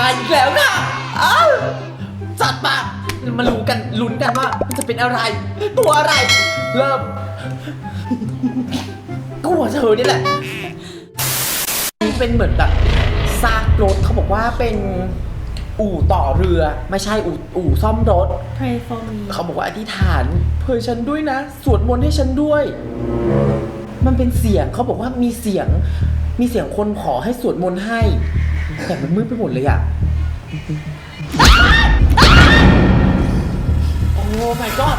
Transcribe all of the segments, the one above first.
มาอีกแล้วค่ะอ้าวจัดมามาลุ้นกันลุ้นกันว่ามันจะเป็นอะไร ตัวอะไร เริ่มกลัวเธอนี่แหละนี่เป็นเหมือนแบบซากรถเขาบอกว่าเป็นอู่ต่อเรือไม่ใช่อู่อู่ซ่อมรถ pray for me เขาบอกว่าอธิษฐานเพื่อฉันด้วยนะ สวดมนต์ให้ฉันด้วย มันเป็นเสียงเขาบอกว่ามีเสียงมีเสียงคนขอให้สวดมนต์ให้ แต่มันมืดไปหมดเลยอะโอ้ my god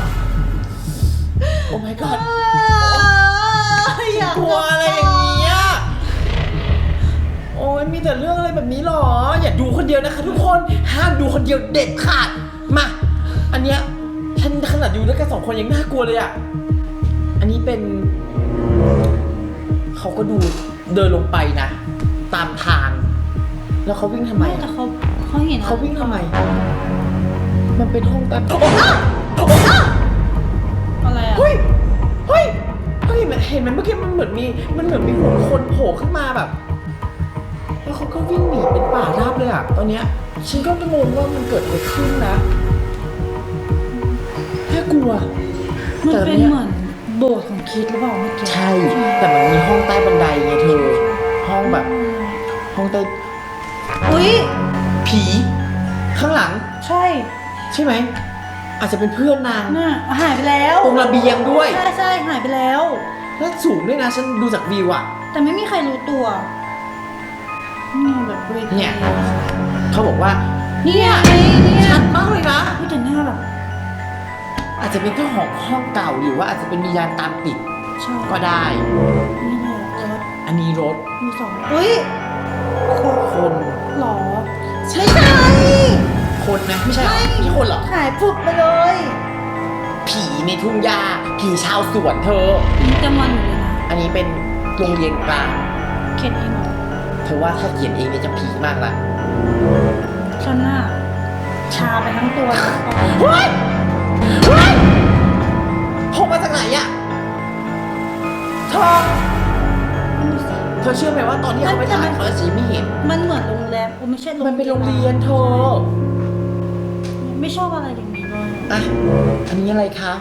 โอ้ my god อยากกลัวอะไรอย่างเงี้ย โอ้ยมีแต่เรื่องอะไรแบบนี้หรอ อย่าดูคนเดียวนะคะทุกคน ห้ามดูคนเดียวเด็ดขาด มา อันเนี้ยฉันขนาดอยู่ด้วยกันสองคนยังน่ากลัวเลยอะอันนี้เป็น เขาก็ดูเดินลงไปนะ ตามทาง แล้วเขาวิ่งทำไมไม่แต่อะเขาเขาเห็นเขาวิ่งทำไม มันเป็นห้องใต้โอ้โอ้อะไรอะเฮ้ยเฮ้ยเฮ้ยมันเห็นไหมเมื่อกี้มันเหมือนมี มันเหมือนมีหุ่นคนโผล่ขึ้นมาแบบ แล้วเขาก็วิ่งหนีเป็นป่าราบเลยอะตอนเนี้ยฉันก็งงว่ามันเกิดอะไรขึ้นนะน่ากลัว มันแต่เป็นเนี่ยเหมือนโบสถ์ของคริดหรือเปล่าเมื่อกี้ใช่ แต่มันมีห้องใต้บันไดไงเธอ ห้องแบบ ห้องใต้ อุ้ยผีข้างหลังใช่ใช่ไหม อาจจะเป็นเพื่อนนางน่ะหายไปแล้วตรงระเบียงด้วย ใช่ใช่หายไปแล้ว แล้วสูงด้วยนะ ฉันดูจากวิวอะแต่ไม่มีใครรู้ตัวนี่แบบเวทีเนี่ยเขาบอกว่า เนี่ยไอ้เนี่ยชัดมากเลยนะพี่แต่หน้าแบบอาจจะเป็นเจ้าของห้องเก่าหรือว่าอาจจะเป็นวิญญาณตามติดชอบก็ได้ นี่แหละรถอันนี้รถมีสองอุ้ยคนคน หรอ ใช่ไม่ใช่คนนะไม่ใช่เหรอมีคนเหรอ หายปุบไปเลยผีในทุ่งหญ้าผีชาวสวนเธอ นี่จำวันอยู่เลยนะอันนี้เป็นโรงเรียนกลางเขียนเองเหรอเธอว่าถ้าเขียนเองเนี่ยจะผีมากละฉันน่ะชาไปทั้งตัวเลยเฮ้ยเฮ้ยพกมาจากไหนอะเธอ เธอเชื่อไหมว่าตอนที่เขาไปถ่ายเขาจะชี้ไม่เห็น มันเหมือนโรงแรมโอ้ไม่ใช่มันเป็นโรงเรียนเธอไม่ชอบอะไรอย่างนี้เลยอะ อันนี้อะไรคะ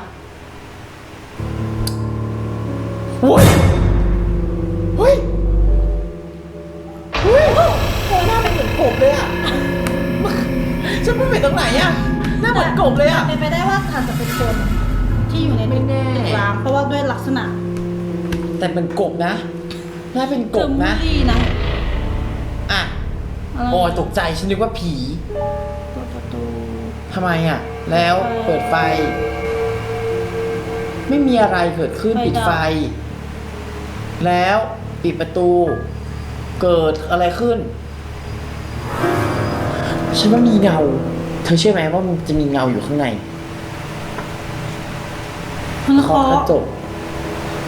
โอ้ยเฮ้ยเฮ้ยโอ้ยหน้ามันเหมือนกบเลยอะฉันไม่เห็นตรงไหนอะหน้าเหมือนกบเลยอะเป็นไปได้ว่าอาจจะเป็นคนที่อยู่ในไม่แน่ตึกร้างเพราะว่าด้วยลักษณะ แต่เป็นกบนะห น้าเป็นกบนะเจอมูลลี่นะอะอะไรโอ้ยตกใจฉันนึกว่าผีเปิดประตูทำไมอะ แล้วเปิดไฟ ไม่มีอะไรเกิดขึ้นปิดไฟ แล้วปิดประตู เกิดอะไรขึ้น ฉันว่ามีเงา เธอเชื่อไหมว่ามันจะมีเงาอยู่ข้างในมันเคาะเคาะกระจก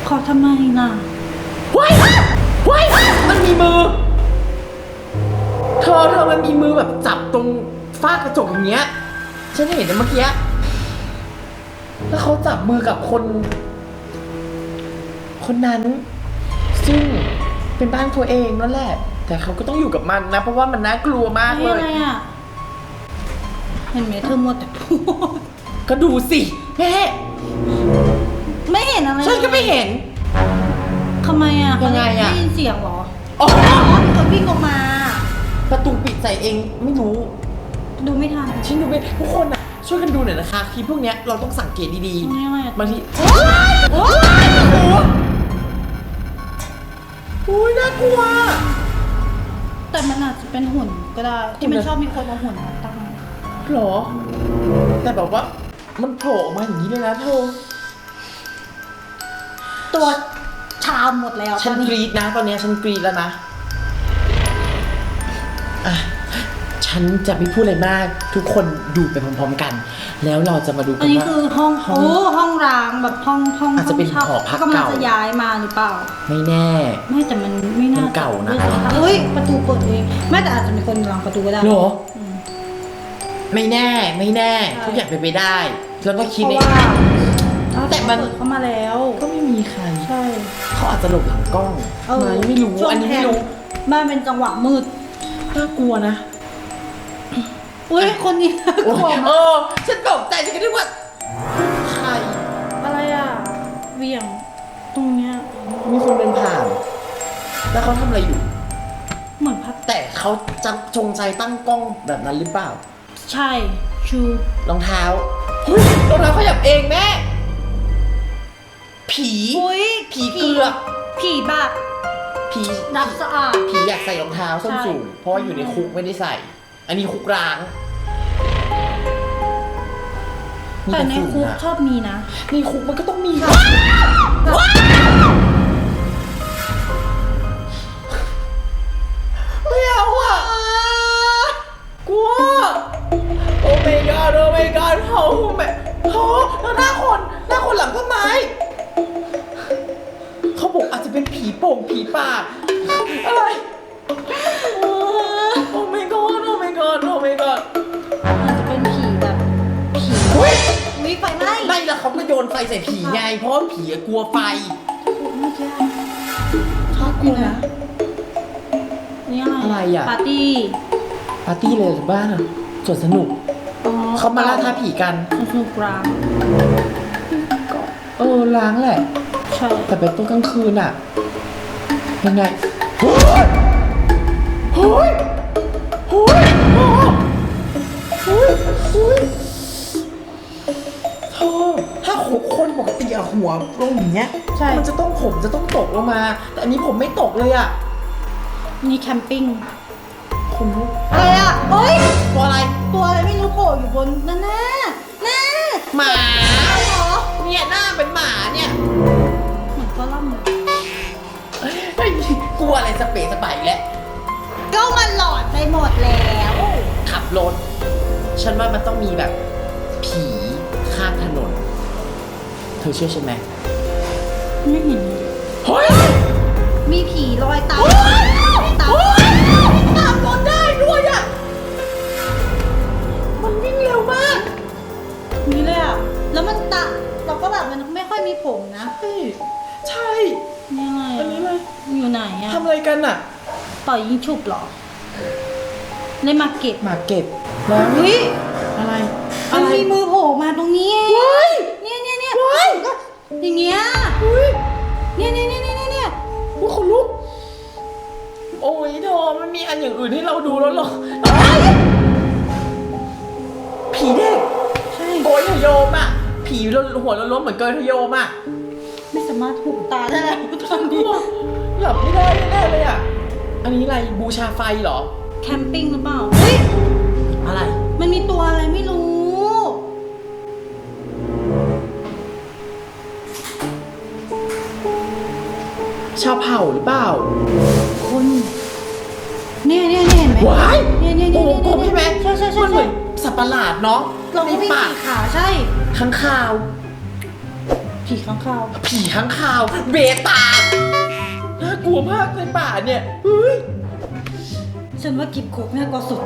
เคาะทำไมน่ะว้าย ว้ายมันมีมือ เธอเธอมันมีมือแบบจับตรงฝ้ากระจกอย่างเงี้ย ฉันเห็นในเมื่อกี้ แล้วเขาจับมือกับคน คนนั้น ซึ่งเป็นบ้านตัวเองนั่นแหละ แต่เขาก็ต้องอยู่กับมันนะ เพราะว่ามันน่ากลัวมากเฮ้ยเลอะไรยอะ เห็นไหมเธอมัวแต่พูด ก็ดูสิแม่ไม่เห็นอะไรฉันก็ไม่เห็น ทำไมอะยังไงอะได้ยินเสียงเหรออ๋ออ๋อมีคนวิ่งออกมา ประตูปิดใส่เองไม่รู้ ดูไม่ทันฉันดูไม่ทุกคนอะ ช่วยกันดูหน่อยนะคะคลิปพวกเนี้ยเราต้องสังเกตดีตรงนี้อะไรอะๆบางทีโอ๊ยโอ๊ยโอ้โหโอ้ยน่ากลัว แต่มันอาจจะเป็นหุ่นก็ได้ ที่มันชอบมีคนเอาหุ่นมาตั้งหรอ แต่แบบว่ามันโผล่ออกมาอย่างนี้เลยนะเธอตัว ชาหมดแล้วฉันตอนกนี้รีดนะ ตอนเนี้ยฉันกรีดแล้วนะอะฉันจะไม่พูดอะไรมากทุกคนดูไปพร้อมๆกัน แล้วเราจะมาดูกัอันนนี้ว่า คือห้องห้องโอ้ห้องร้างแบบห้องห้องอาจจะเป็นช่หอพักกำลังเก่าจะย้ายมาหรือเปล่า ไม่แน่ ไม่แต่มันไม่น่ามันเก่านะ เฮ้ยประตูเปิดเองไม่แต่อาจจะมีคนวางประตูก็ได้หรอ อืม ไม่แน่ไม่แน่ ใช่ ทุกอย่างเป็นไปได้ แล้วก็คิดเพในราะว่าเอาแต่มัน เปิดเข้ามาแล้ว ก็ไม่มีใคร ใช่ เขาอาจจะหลบหลังกล้องเออไหมไม่รู้ช่วงอันนี้ไม่รู้แทนมันเป็นจังหวะมืด น่ากลัวนะอุ้ยคนนี้น่ากลัวเอมากอฉันตกใจฉันก็นึกว่าใครอะไรอะเหวี่ยง ตรงเนี้ย มีคนเดินผ่าน แล้วเขาทำอะไรอยู่ เหมือนพัดแต่เขาจะจงใจตั้งกล้องแบบนั้นหรือเปล่า ใช่ชู รองเท้าเฮ้ยรองเท้าขยับเองแม่ ผีอุ้ยผีเกลือกผีแบบผีดับสะอาด ผีอยากใส่รองเท้าส้นใช่สูงเพราะว่าอยู่ในคุกไม่ได้ใส่ อันนี้คุกร้างมีแต่ในฝุ่คุกอะชอบมีนะ ในคุกมันก็ต้องมีไม่เอาอะกลัวโอ้ my god โอ้ my god เขาแม่เขาแล้วหน้าคนหน้า งผีป่าอะไรโอ้ my god โอ้ my god โอ้ my god อาจจะเป็นผีแบบผีเฮ้ยวิไฟไหม้ไม่ล้วเขาก็โยนไฟใส่ผีไง เพราะว่าผีกลัวไฟ เมื่อกี้ชอบกลัวนะนี่อะไรอะไรอะ ปาร์ตี้ปาร์ตี้เลยหรือบ้านอะสวนสนุก อ๋อเขามาล่าท้าผีกัน สนุกกลางเออล้างแหละ ใช่แต่เป็นต้นกลางคืนอะ ยังไงเฮ้ยเฮ้ยเฮ้ยเฮ้ยเฮ้ยเธอถ้าคนปกติอะหัวลงอย่างเงี้ยใช่ มันจะต้องผมจะต้องตกลงมา แต่อันนี้ผมไม่ตกเลยอะนี่แคมปิ้งคนลุกอะไรอะเฮ้ย ตัวอะไร ตัวอะไรไม่รู้โผล่อยู่บนนั่นน่ะน่ะหมาเหรอเนี่ยหน้าเป็นหมาเนี่ยเหมือนก็ล่ำเลย เฮ้ยกลัวอะไรสเปรย์สไปร์อีกแล้วก็มันหลอดไปหมดแล้ว ขับรถ ฉันว่ามันต้องมีแบบ ผีข้ามถนน เธอเชื่อฉันไหมไม่เห็นเลยเฮ้ย มีผีลอยตามเฮ้ยตามเฮ้ยตามรถได้ด้วยอะ มันวิ่งเร็วมาก นี่เลยอะ แล้วมันตะเราก็แบบมันไม่ค่อยมีผมนะ ใช่ใช่นี่ไงอันนี้เลย อยู่ไหนอะทำอะไรกันอะต่อยยิงฉุบเหรอ ในมาเก็ตหมาเก็บแล้วเฮ้ยอะไรมัอะนไร มีมือโผล่มาตรงนี้เองเฮ้ย เนี่ยเนี่ยเนี่ยเฮ้ยอย่างเงี้ยเฮ้ยเนี่ยเนี่ยเนี่ยเนี่ยเนี่ยอุ๊ยขนลุกโอ้ยเธอมันมีอันอย่างอื่นให้เราดูแล้วเหรอเอ้ยผีเด็กใช่โกยทะโยมอะ ผีหัวล้มๆเหมือนเกยทะโยมอะ ไม่สามารถหุบตาได้แล้วตอนกนี้ลัว หลับไม่ได้แน่ๆเลยอะ อันนี้อะไรบูชาไฟเหรอ แคมปิ้งหรือเปล่าเฮ้ยอะไร มันมีตัวอะไรไม่รู้ ชาวเผ่าหรือเปล่า คนเนี่ยเนี่ยเนี่ยเห็นไหมว้ายเนี่ยเนี่ยโอ้เนี่ยโหกลมใช่ไหมใช่ใช่ใช่มันเหมืใช่อนสัตว์ประหลาดเนาะเราก็ในมีป่าผีขาใช่ข้างคาว ผีข้างคาว ผีข้างคาวเบตา น่ากลัวมากในป่าเนี่ยเฮ้ย ฉันว่ากิบโคกน่ากลัวสุด